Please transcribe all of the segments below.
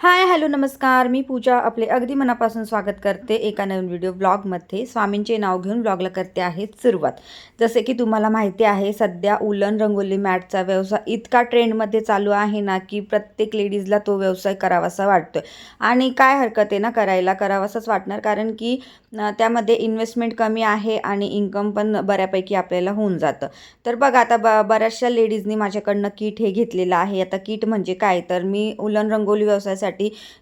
Hi hello नमस्कार. मी पूजा आपले अगदी मनापासून स्वागत करते एका नवीन व्हिडिओ ब्लॉगमध्ये स्वामींचे नाव घेऊन ब्लॉगला करते आहे सुरुवात. जसे की तुम्हाला माहिती आहे सध्या उलन रंगोली मॅटचा व्यवसाय इतका ट्रेंडमध्ये चालू आहे ना की प्रत्येक लेडीजला तो व्यवसाय करावासा वाटतोय. आणि काय हरकत आहे ना करायला? करावासाच वाटणार. कारण की त्यामध्ये इन्व्हेस्टमेंट कमी आहे आणि इन्कम पण बऱ्यापैकी आपल्याला होऊन जातं. तर बघा आता ब बऱ्याचशा लेडीजनी माझ्याकडनं किट हे घेतलेलं आहे. आता किट म्हणजे काय? तर मी उलन रंगोली व्यवसायासाठी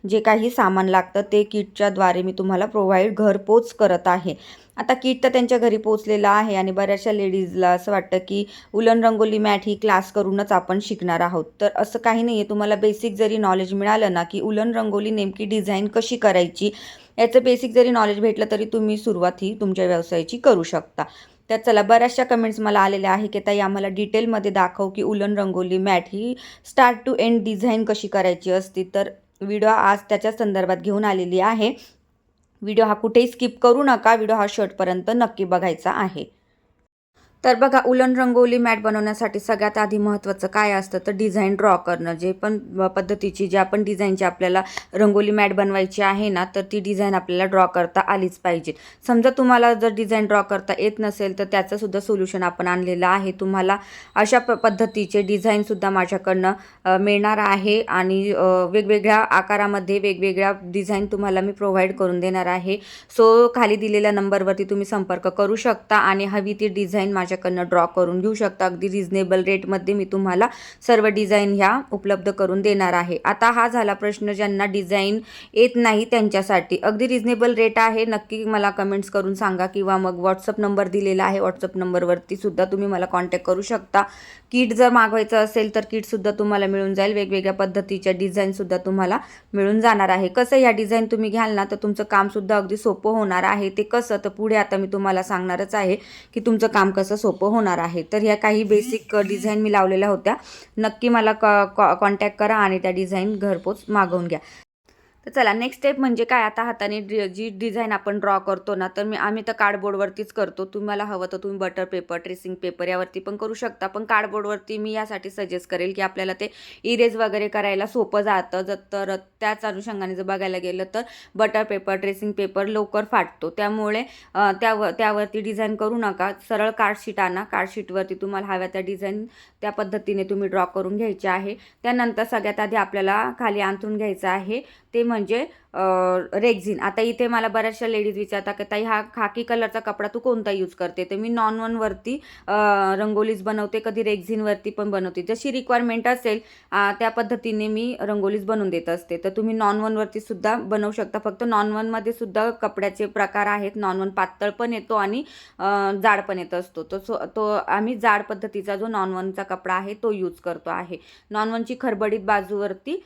जे काही सामान लागतं ते किटच्या द्वारे मी तुम्हाला प्रोव्हाइड घरपोच करत आहे. आता किट तर त्यांच्या घरी पोचलेलं आहे आणि बऱ्याचशा लेडीजला असं वाटतं की उलन रंगोली मॅट ही क्लास करूनच आपण शिकणार आहोत. तर असं काही नाही आहे तुम्हाला बेसिक जरी नॉलेज मिळालं ना की उलन रंगोली नेमकी डिझाईन कशी करायची याचं बेसिक जरी नॉलेज भेटलं तरी तुम्ही सुरुवात ही तुमच्या व्यवसायाची करू शकता. तर चला बऱ्याचशा कमेंट्स मला आलेल्या आहे की ताई आम्हाला डिटेलमध्ये दाखव की उलन रंगोली मॅट ही स्टार्ट टू एंड डिझाईन कशी करायची असती. तर व्हिडिओ आज त्याच्या संदर्भात घेऊन आलेली आहे. व्हिडिओ हा कुठेही स्किप करू नका. व्हिडिओ हा शेवटपर्यंत नक्की बघायचा आहे. तर बघा उलन रंगोली मॅट बनवण्यासाठी सगळ्यात आधी महत्त्वाचं काय असतं? तर डिझाईन ड्रॉ करणं. जे पण पद्धतीची ज्या पण डिझाईनची आपल्याला रंगोली मॅट बनवायची आहे ना तर ती डिझाईन आपल्याला ड्रॉ करता आलीच पाहिजे. समजा तुम्हाला जर डिझाईन ड्रॉ करता येत नसेल तर त्याचंसुद्धा सोल्युशन आपण आणलेलं आहे. तुम्हाला अशा प पद्धतीचे डिझाईनसुद्धा माझ्याकडनं मिळणार आहे आणि वेगवेगळ्या आकारामध्ये वेगवेगळ्या डिझाईन तुम्हाला मी प्रोव्हाइड करून देणार आहे. सो खाली दिलेल्या नंबरवरती तुम्ही संपर्क करू शकता आणि हवी ती डिझाईन माझ्याकडनं ड्रॉ करून घेऊ शकता. अगदी रिजनेबल रेटमध्ये मी तुम्हाला सर्व डिझाईन ह्या उपलब्ध करून देणार आहे. आता हा झाला प्रश्न ज्यांना डिझाईन येत नाही त्यांच्यासाठी. अगदी रिजनेबल रेट आहे. नक्की मला कमेंट्स करून सांगा किंवा मग व्हॉट्सअप नंबर दिलेला आहे. व्हॉट्सअप नंबरवरती सुद्धा तुम्ही मला कॉन्टॅक्ट करू शकता. किट जर मागवायचं असेल तर किटसुद्धा तुम्हाला मिळून जाईल. वेगवेगळ्या पद्धतीच्या डिझाईनसुद्धा तुम्हाला मिळून जाणार आहे. कसं ह्या डिझाईन तुम्ही घ्याल ना तर तुमचं कामसुद्धा अगदी सोपं होणार आहे. ते कसं? तर पुढे आता मी तुम्हाला सांगणारच आहे की तुमचं काम कसं सोपं होणार आहे. तर ह्या काही बेसिक डिझाईन मी लावलेल्या होत्या. नक्की मला कॉन्टॅक्ट करा आणि त्या डिझाईन घरपोच मागवून घ्या. तर चला नेक्स्ट स्टेप म्हणजे काय? आता हाताने डि जी डिझाईन आपण ड्रॉ करतो ना तर मी आम्ही तर कार्डबोर्डवरतीच करतो. तुम्हाला हवं तर तुम्ही बटर पेपर ट्रेसिंग पेपर यावरती पण करू शकता. पण कार्डबोर्डवरती मी यासाठी सजेस्ट करेल की आपल्याला ते इरेज वगैरे करायला सोपं जातं. जर तर त्याच अनुषंगाने जर बघायला गेलं तर बटर पेपर ट्रेसिंग पेपर लवकर फाटतो. त्यामुळे त्यावर त्यावरती डिझाईन करू नका. सरळ कार्डशीट आणा. कार्डशीटवरती तुम्हाला हव्या त्या डिझाईन त्या पद्धतीने तुम्ही ड्रॉ करून घ्यायचे आहे. त्यानंतर सगळ्यात आधी आपल्याला खाली अंथरून घ्यायचं आहे. ते म्हणजे म्हणजे रेग्झिन आता इथे मला बऱ्याचशा लेडीज विचारतात की ताई हा खाकी कलरचा कपडा तू कोणता यूज करते? तर मी नॉन वनवरती रंगोलीज बनवते. कधी रेग्झिनवरती पण बनवते. जशी रिक्वायरमेंट असेल त्या पद्धतीने मी रंगोलीज बनवून देत असते. तर तुम्ही नॉन वनवरती सुद्धा बनवू शकता. फक्त नॉन वनमध्ये सुद्धा कपड्याचे प्रकार आहेत. नॉन वन पातळ पण येतो आणि जाड पण येत असतो. तो सो तो आम्ही जाड पद्धतीचा जो नॉन वनचा कपडा आहे तो यूज करतो आहे. नॉन वनची खरबडीत बाजूवरती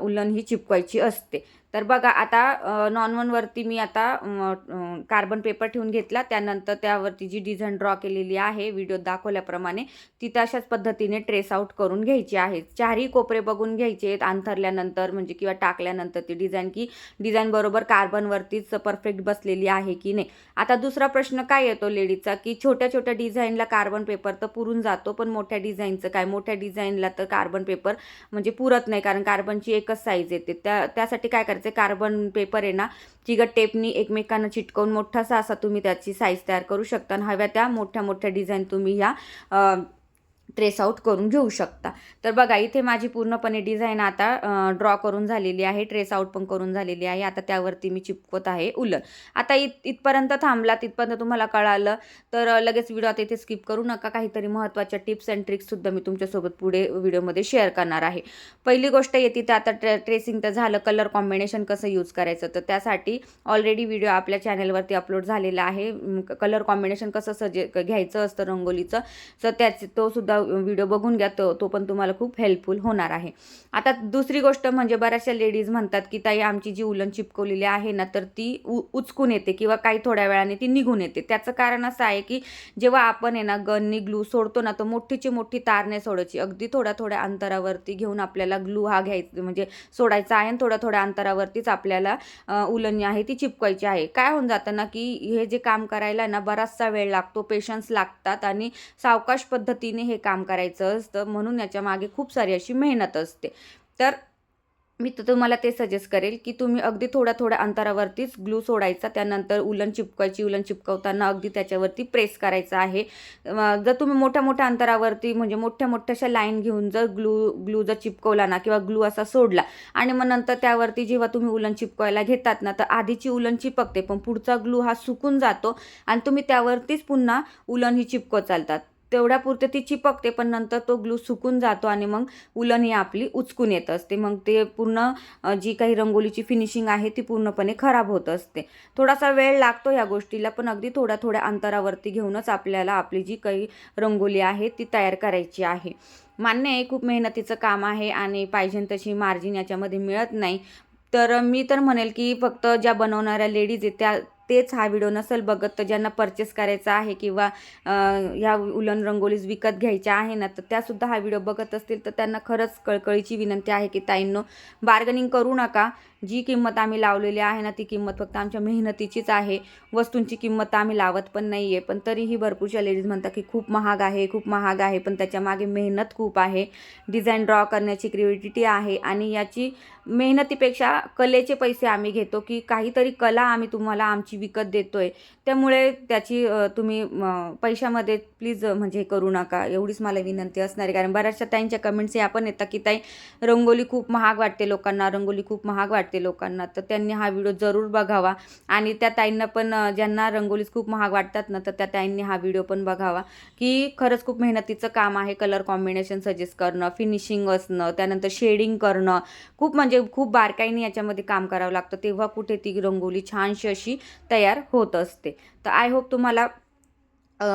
उलन ही चिपकायची असते. तर बघा आता नॉन वनवरती मी आता कार्बन पेपर ठेवून घेतला. त्यानंतर त्यावरती जी डिझाईन ड्रॉ केलेली आहे व्हिडिओ दाखवल्याप्रमाणे ती तशाच पद्धतीने ट्रेस आउट करून घ्यायची आहे. चारही कोपरे बघून घ्यायचे आहेत. अंथरल्यानंतर म्हणजे किंवा टाकल्यानंतर ती डिझाईन की डिझाईन बरोबर कार्बनवरतीच परफेक्ट बसलेली आहे की नाही? आता दुसरा प्रश्न काय येतो लेडीजचा की छोट्या छोट्या डिझाईनला कार्बन पेपर तर पुरून जातो पण मोठ्या डिझाईनचं काय? मोठ्या डिझाईनला तर कार्बन पेपर म्हणजे पुरत नाही कारण कार्बनची एकच साईज येते. त्या त्यासाठी काय करायचं? कार्बन पेपर आहे ना चिगट टेपनी एकमेकांना चिटकवून मोठासा असा तुम्ही त्याची साईज तयार करू शकता. आणि हव्या त्या मोठ्या मोठ्या डिझाईन तुम्ही ह्या ट्रेस आउट करून घेऊ शकता. तर बघा इथे माझी पूर्णपणे डिझाईन आता ड्रॉ करून झालेली आहे ट्रेस आउट पण करून झालेली आहे. आता त्यावरती मी चिपकवत आहे उलट. आता इत इथपर्यंत थांबला तिथपर्यंत तुम्हाला कळालं तर लगेच व्हिडिओ आता इथे स्किप करू नका. काहीतरी महत्त्वाच्या टिप्स अँड ट्रिक्ससुद्धा मी तुमच्यासोबत पुढे व्हिडिओमध्ये शेअर करणार आहे. पहिली गोष्ट येते तर आता ट्रे ट्रेसिंग तर झालं कलर कॉम्बिनेशन कसं यूज करायचं? तर त्यासाठी ऑलरेडी व्हिडिओ आपल्या चॅनलवरती अपलोड झालेला आहे. कलर कॉम्बिनेशन कसं सजे घ्यायचं असतं रंगोलीचं तर त्याचे तो सुद्धा व्हिडिओ बघून घ्या तो तो पण तुम्हाला खूप हेल्पफुल होणार आहे. आता दुसरी गोष्ट म्हणजे बऱ्याचशा लेडीज म्हणतात की ताई आमची जी उलन चिपकवलेली आहे ना तर ती उ उचकून येते किंवा काही थोड्या वेळाने ती निघून येते. त्याचं कारण असं आहे की जेव्हा आपण आहे ना गननी ग्लू सोडतो ना तर मोठीची मोठी तार नाही सोडायची. अगदी थोड्या थोड्या अंतरावरती घेऊन आपल्याला ग्लू हा घ्यायचा म्हणजे सोडायचा आहे आणि थोड्या थोड्या अंतरावरतीच आपल्याला उलन आहे ती चिपकायची आहे. काय होऊन जातं ना की हे जे काम करायला ना बराचसा वेळ लागतो पेशन्स लागतात आणि सावकाश पद्धतीने हे काम काम करायचं असतं म्हणून याच्या मागे खूप सारी अशी मेहनत असते. तर मी तर तुम्हाला ते सजेस्ट करेल की तुम्ही अगदी थोड्या थोड्या अंतरावरतीच ग्लू सोडायचा त्यानंतर उलन चिपकायची उलन चिपकवताना अगदी त्याच्यावरती प्रेस करायचं आहे. जर तुम्ही मोठ्या मोठ्या अंतरावरती म्हणजे मोठ्या मोठ्याशा लाईन घेऊन जर ग्लू ग्लू जर चिपकवला ना किंवा ग्लू असा सोडला आणि मग नंतर त्यावरती जेव्हा तुम्ही उलन चिपकवायला घेतात ना तर आधीची उलन चिपकते पण पुढचा ग्लू हा सुकून जातो आणि तुम्ही त्यावरतीच पुन्हा उलन ही चिपकत चालतात. तेवढ्यापुरते ती चिपकते पण नंतर तो ग्लू सुकून जातो आणि मग उलन ही आपली उचकून येत असते. मग ते पूर्ण जी काही रंगोलीची फिनिशिंग आहे ती पूर्णपणे खराब होत असते. थोडासा वेळ लागतो या गोष्टीला पण अगदी थोड्या थोड्या अंतरावरती घेऊनच आपल्याला आपली जी काही रंगोली आहे ती तयार करायची आहे. मान्य आहे खूप मेहनतीचं काम आहे आणि पाहिजे तशी मार्जिन याच्यामध्ये मिळत नाही. तर मी तर म्हणेल की फक्त ज्या बनवणाऱ्या लेडीज आहेत त्या तेच हा व्हिडिओ नसेल बघत तर ज्यांना परचेस करायचा आहे किंवा ह्या उलन रंगोलीज विकत घ्यायच्या आहे ना तर त्यासुद्धा हा व्हिडिओ बघत असतील तर त्यांना खरंच कळकळीची विनंती आहे की ताईंनो बार्गनिंग करू नका. जी किंमत आम्ही लावलेली आहे ना ती किंमत फक्त आमच्या मेहनतीचीच आहे. वस्तूंची किंमत आम्ही लावत पण नाही आहे पण तरीही भरपूरशा लेडीज म्हणतात की खूप महाग आहे खूप महाग आहे पण त्याच्यामागे मेहनत खूप आहे. डिझाईन ड्रॉ करण्याची क्रिएटिव्हिटी आहे आणि याची मेहनतीपेक्षा कलेचे पैसे आम्ही घेतो की काहीतरी कला आम्ही तुम्हाला आमची विकत देतोय. त्यामुळे त्याची तुम्ही पैशामध्ये प्लीज म्हणजे हे करू नका. एवढीच मला विनंती असणार. आहे कारण बऱ्याचशा ताईंच्या कमेंट्स या पण येतात की ताई रंगोली खूप महाग वाटते लोकांना. रंगोली खूप महाग वाटते लोकांना. तर त्यांनी हा व्हिडिओ जरूर बघावा. आणि त्या ताईंना पण ज्यांना रंगोलीच खूप महाग वाटतात ना तर त्या ताईंनी हा व्हिडिओ पण बघावा. की खरंच खूप मेहनतीचं काम आहे कलर कॉम्बिनेशन सजेस्ट करणं फिनिशिंग असणं त्यानंतर शेडिंग करणं. खूप म्हणजे खूप बारकाईने याच्यामध्ये काम करावं लागतं. तेव्हा कुठे ती रंगोली छानशी अशी तयार होत असते. तर आय होप तुम्हाला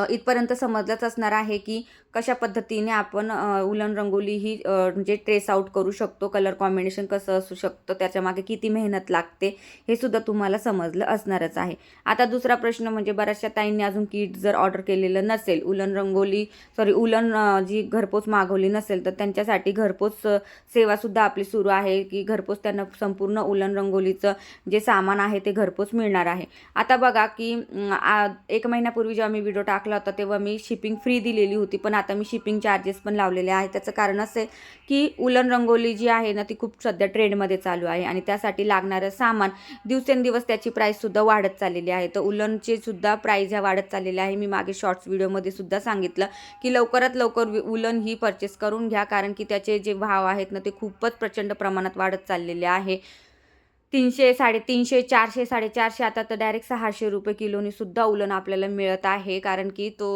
इथपर्यंत समजलंच असणार आहे की कशा पद्धतीने आपण उलन रंगोली ही म्हणजे ट्रेस आउट करू शकतो कलर कॉम्बिनेशन कसं असू शकतं त्याच्यामागे किती मेहनत लागते हे सुद्धा तुम्हाला समजलं असणारच आहे. आता दुसरा प्रश्न म्हणजे बऱ्याचशा ताईंनी अजून किट जर ऑर्डर केलेलं नसेल उलन रंगोली सॉरी उलन जी घरपोच मागवली नसेल तर त्यांच्यासाठी घरपोच सेवासुद्धा आपली सुरू आहे की घरपोच त्यांना संपूर्ण उलन रंगोलीचं जे सामान आहे ते घरपोच मिळणार आहे. आता बघा की आ- एक महिन्यापूर्वी जेव्हा मी व्हिडिओ टाकला होता तेव्हा मी शिपिंग फ्री दिलेली होती. पण आता मी शिपिंग चार्जेस पण लावलेले आहे त्याचं कारण असं आहे की उलन रंगोली जी आहे ना ती खूप सध्या ट्रेंडमध्ये चालू आहे. आणि त्यासाठी लागणारं सामान दिवसेंदिवस त्याची प्राईससुद्धा वाढत चाललेली आहे. तर उलनचे सुद्धा प्राईज ह्या वाढत चाललेल्या आहे. मी मागे शॉर्ट्स व्हिडिओमध्ये सुद्धा सांगितलं की लवकरात लवकर उलन ही परचेस करून घ्या. कारण की त्याचे जे भाव आहेत ना ते खूपच प्रचंड प्रमाणात वाढत चाललेले आहे. तीनशे साडेतीनशे चारशे साडेचारशे आता तर डायरेक्ट सहाशे रुपये किलोनी सुद्धा उलन आपल्याला मिळत आहे. कारण की तो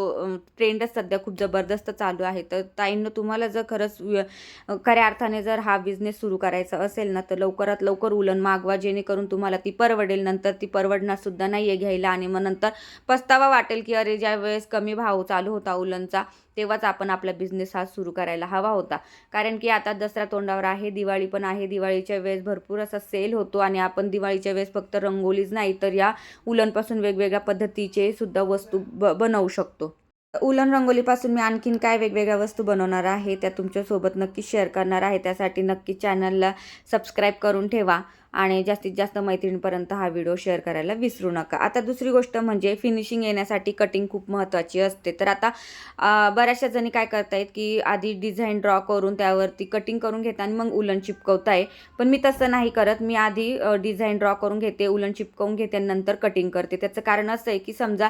ट्रेंडच सध्या खूप जबरदस्त चालू आहे. तर ताईंनं तुम्हाला जर खरंच व्य- खऱ्या अर्थाने जर हा बिझनेस सुरू करायचा असेल ना तर लवकरात लवकर उलन मागवा. जेणेकरून तुम्हाला ती परवडेल. नंतर ती परवडणार सुद्धा नाही आहे घ्यायला. आणि मग नंतर पस्तावा वाटेल की अरे ज्या वेळेस कमी भाव चालू होता उलनचा तेव्हाच आपण आपला बिझनेस हा सुरू करायला हवा होता. कारण की आता दसरा तोंडावर आहे दिवाळी पण आहे दिवाळीच्या वेळेस भरपूर असा सेल होतो आणि आपण दिवाळीच्या वेळेस फक्त रंगोलीच नाही तर या उलनपासून वेगवेगळ्या पद्धतीचे सुद्धा वस्तू ब बनवू शकतो. उलन रंगोलीपासून मी आणखीन काय वेगवेगळ्या वस्तू बनवणार आहे त्या तुमच्यासोबत नक्की शेअर करणार आहे त्यासाठी नक्की चॅनलला सबस्क्राईब करून ठेवा. आणि जास्तीत जास्त मैत्रिणीपर्यंत हा व्हिडिओ शेअर करायला विसरू नका. आता दुसरी गोष्ट म्हणजे फिनिशिंग येण्यासाठी कटिंग खूप महत्त्वाची असते. तर आता बऱ्याचशा जणी काय करतायत की आधी डिझाईन ड्रॉ करून त्यावरती कटिंग करून घेता आणि मग उलन चिपकवताय. पण मी तसं नाही करत. मी आधी डिझाईन ड्रॉ करून घेते उलन चिपकवून घेते आणि नंतर कटिंग करते. त्याचं कारण असं आहे की समजा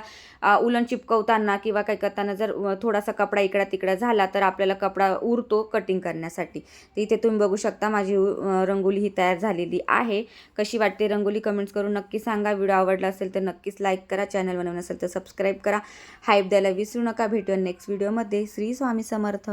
उलन चिपकवताना किंवा काय करताना जर थोडासा कपडा इकडा तिकडा झाला तर आपल्याला कपडा उरतो कटिंग करण्यासाठी. तर इथे तुम्ही बघू शकता माझी रंगोली ही तयार झालेली आहे. आहे. कशी वाटते रंगोली कमेंट्स करून नक्की सांगा. व्हिडिओ आवडला असेल तर नक्कीच लाईक करा. चॅनल बनवून असेल तर सबस्क्राईब करा. हाईप द्यायला विसरू नका. भेटूया नेक्स्ट व्हिडिओमध्ये श्री स्वामी समर्थ.